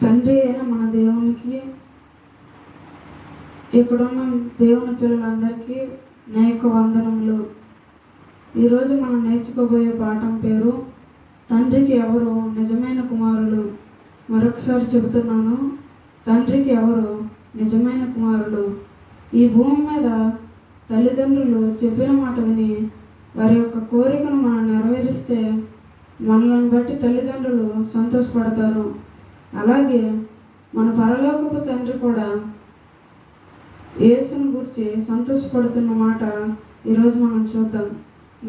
తండ్రి అయిన మన దేవునికి ఇక్కడున్న దేవుని పిల్లలందరికీ నా యొక్క వందనములు. ఈరోజు మనం నేర్చుకోబోయే పాఠం పేరు తండ్రికి ఎవరు నిజమైన కుమారులు? మరొకసారి చెబుతున్నాను తండ్రికి ఎవరు నిజమైన కుమారులు? ఈ భూమి మీద తల్లిదండ్రులు చెప్పిన మాట విని వారి యొక్క కోరికను మనం నెరవేరిస్తే మనల్ని బట్టి తల్లిదండ్రులు సంతోషపడతారు. అలాగే మన పరలోకపు తండ్రి కూడా యేసును గురించి సంతోషపడుతున్న మాట ఈరోజు మనం చూద్దాం.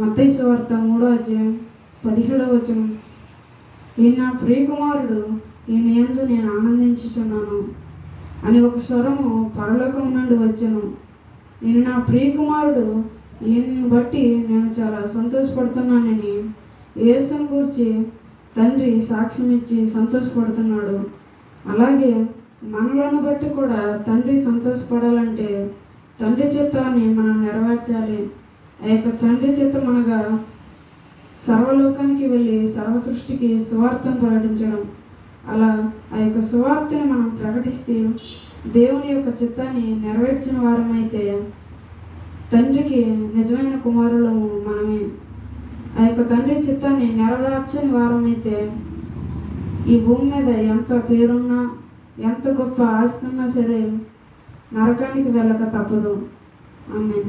మత్తయి వార్త మూడో అధ్యాయం పదిహేడవ వచనం. ఈయన నా ప్రియకుమారుడు ఈయన యందు నేను ఆనందించుచున్నాను. అని ఒక స్వరము పరలోకం నుండి వచ్చాను. నేను నా ప్రియకుమారుడు ఈయన్ని బట్టి నేను చాలా సంతోషపడుతున్నానని యేసును గురించి తండ్రి సాక్ష్యం ఇచ్చి సంతోషపడుతున్నాడు. అలాగే మనలను బట్టి కూడా తండ్రి సంతోషపడాలంటే తండ్రి చిత్తాన్ని మనం నెరవేర్చాలి. ఆ యొక్క తండ్రి చిత్తం అనగా సర్వలోకానికి వెళ్ళి సర్వ సృష్టికి సువార్తను ప్రకటించడం. అలా ఆ యొక్క సువార్తని మనం ప్రకటిస్తే దేవుని యొక్క చిత్తాన్ని నెరవేర్చిన వారమైతే తండ్రికి నిజం కుమారులు మనమే ఆ యొక్క తండ్రి చిత్తాన్ని నెరవేర్చని వారమైతే ఈ భూమి మీద ఎంత పేరున్నా ఎంత గొప్ప ఆస్తి ఉన్నా సరే నరకానికి వెళ్ళక తప్పదు. ఆమె